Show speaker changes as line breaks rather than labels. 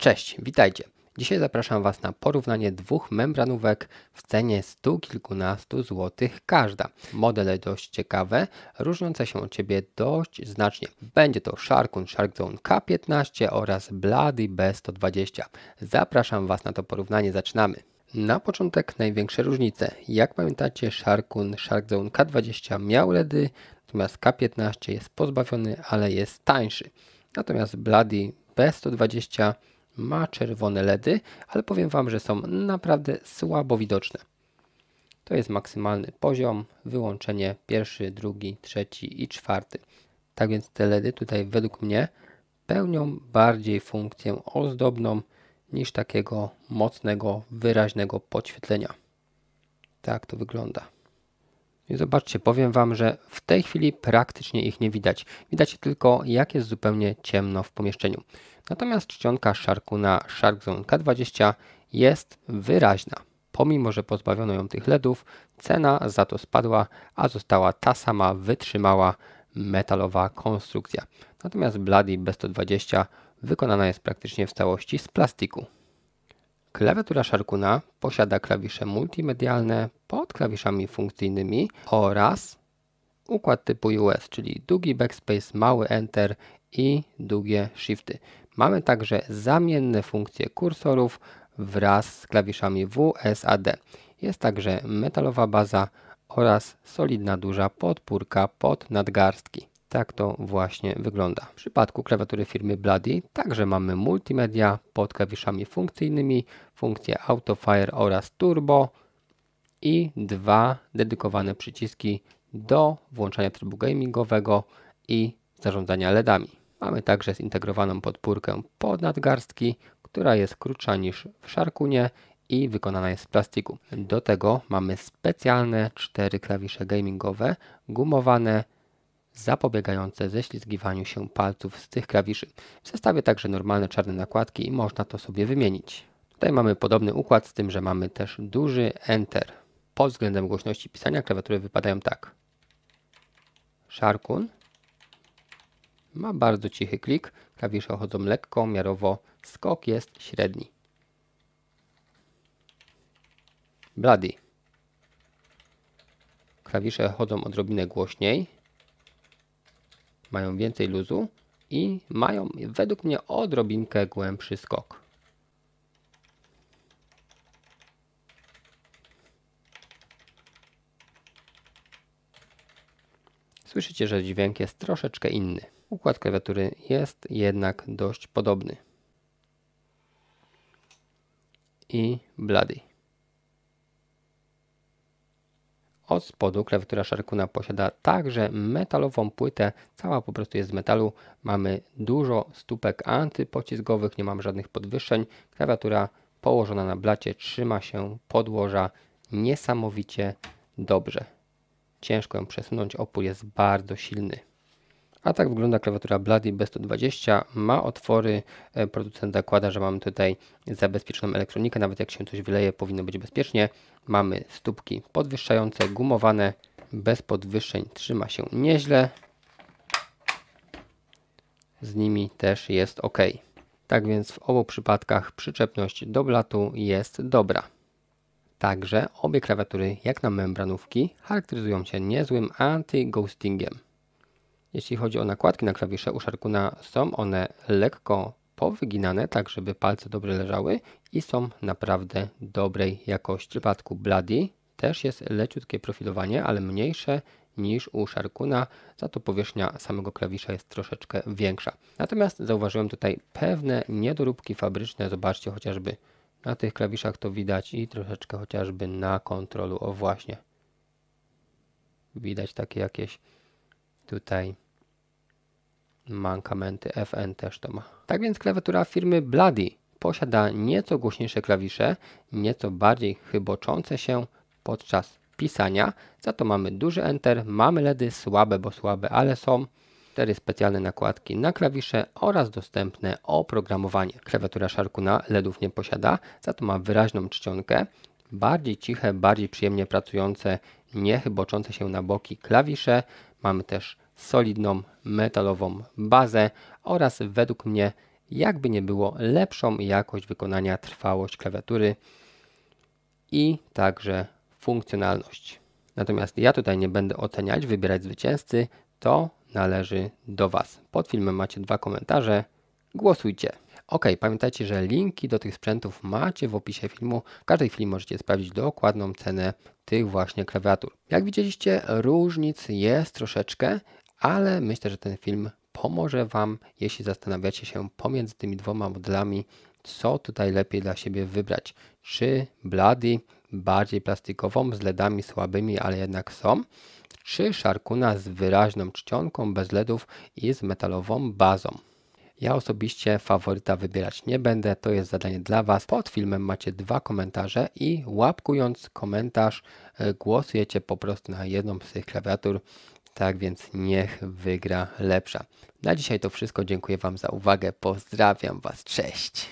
Cześć, witajcie. Dzisiaj zapraszam Was na porównanie dwóch membranówek w cenie stu kilkunastu złotych każda. Modele dość ciekawe, różniące się od siebie dość znacznie. Będzie to Sharkun Shark Zone K15 oraz Bloody B120. Zapraszam Was na to porównanie, zaczynamy. Na początek największe różnice. Jak pamiętacie, Sharkun Shark Zone K20 miał LEDy, natomiast K15 jest pozbawiony, ale jest tańszy. Natomiast Bloody B120 ma czerwone LEDy, ale powiem Wam, że są naprawdę słabo widoczne. To jest maksymalny poziom, wyłączenie pierwszy, drugi, trzeci i czwarty. Tak więc te LEDy tutaj według mnie pełnią bardziej funkcję ozdobną niż takiego mocnego, wyraźnego podświetlenia. Tak to wygląda. I zobaczcie, powiem Wam, że w tej chwili praktycznie ich nie widać. Widać tylko, jak jest zupełnie ciemno w pomieszczeniu. Natomiast czcionka Sharkuna Shark Zone K20 jest wyraźna. Pomimo, że pozbawiono ją tych LEDów, cena za to spadła, a została ta sama wytrzymała metalowa konstrukcja. Natomiast Bloody B120 wykonana jest praktycznie w całości z plastiku. Klawiatura Sharkuna posiada klawisze multimedialne pod klawiszami funkcyjnymi oraz układ typu US, czyli długi backspace, mały enter i długie shifty. Mamy także zamienne funkcje kursorów wraz z klawiszami WSAD. Jest także metalowa baza oraz solidna duża podpórka pod nadgarstki. Tak to właśnie wygląda. W przypadku klawiatury firmy Bloody także mamy multimedia pod klawiszami funkcyjnymi, funkcje Autofire oraz Turbo i dwa dedykowane przyciski do włączania trybu gamingowego i zarządzania LEDami. Mamy także zintegrowaną podpórkę pod nadgarstki, która jest krótsza niż w Sharkunie i wykonana jest z plastiku. Do tego mamy specjalne cztery klawisze gamingowe, gumowane, zapobiegające ześlizgiwaniu się palców z tych klawiszy. W zestawie także normalne czarne nakładki i można to sobie wymienić. Tutaj mamy podobny układ z tym, że mamy też duży Enter. Pod względem głośności pisania klawiatury wypadają tak. Sharkun ma bardzo cichy klik, klawisze chodzą lekko, miarowo, skok jest średni. Bloody. Klawisze chodzą odrobinę głośniej, mają więcej luzu i mają według mnie odrobinkę głębszy skok. Słyszycie, że dźwięk jest troszeczkę inny. Układ klawiatury jest jednak dość podobny. I Bloody. Od spodu klawiatura Sharkuna posiada także metalową płytę, cała po prostu jest z metalu. Mamy dużo stópek antypociskowych, nie mamy żadnych podwyższeń. Klawiatura położona na blacie trzyma się podłoża niesamowicie dobrze. Ciężko ją przesunąć, opór jest bardzo silny. A tak wygląda klawiatura Bloody B120. Ma otwory, e, producent zakłada, że mamy tutaj zabezpieczoną elektronikę, nawet jak się coś wyleje powinno być bezpiecznie. Mamy stópki podwyższające, gumowane, bez podwyższeń, trzyma się nieźle. Z nimi też jest ok. Tak więc w obu przypadkach przyczepność do blatu jest dobra. Także obie klawiatury, jak na membranówki, charakteryzują się niezłym anti-ghostingiem. Jeśli chodzi o nakładki na klawisze u Sharkuna, są one lekko powyginane, tak żeby palce dobrze leżały i są naprawdę dobrej jakości. W przypadku Bloody też jest leciutkie profilowanie, ale mniejsze niż u Sharkuna, za to powierzchnia samego klawisza jest troszeczkę większa. Natomiast zauważyłem tutaj pewne niedoróbki fabryczne, zobaczcie chociażby na tych klawiszach to widać i troszeczkę chociażby na kontrolu, o właśnie. Widać takie jakieś tutaj mankamenty. FN też to ma. Tak więc klawiatura firmy Bloody posiada nieco głośniejsze klawisze, nieco bardziej chyboczące się podczas pisania. Za to mamy duży Enter, mamy LEDy słabe, bo słabe, ale są. Cztery specjalne nakładki na klawisze oraz dostępne oprogramowanie. Klawiatura Sharkuna LEDów nie posiada, za to ma wyraźną czcionkę, bardziej ciche, bardziej przyjemnie pracujące, nie chyboczące się na boki klawisze. Mamy też solidną metalową bazę oraz według mnie jakby nie było lepszą jakość wykonania, trwałość klawiatury i także funkcjonalność. Natomiast ja tutaj nie będę oceniać, wybierać zwycięzcy, to należy do Was. Pod filmem macie dwa komentarze, głosujcie. Ok, pamiętajcie, że linki do tych sprzętów macie w opisie filmu. W każdej chwili możecie sprawdzić dokładną cenę tych właśnie klawiatur. Jak widzieliście, różnic jest troszeczkę, ale myślę, że ten film pomoże Wam, jeśli zastanawiacie się pomiędzy tymi dwoma modelami, co tutaj lepiej dla siebie wybrać. Czy Blady bardziej plastikową, z LEDami słabymi, ale jednak są, czy Sharkuna z wyraźną czcionką, bez LEDów i z metalową bazą. Ja osobiście faworyta wybierać nie będę, to jest zadanie dla Was. Pod filmem macie dwa komentarze i łapkując komentarz e, głosujecie po prostu na jedną z tych klawiatur. Tak więc niech wygra lepsza. Na dzisiaj to wszystko. Dziękuję Wam za uwagę. Pozdrawiam Was. Cześć.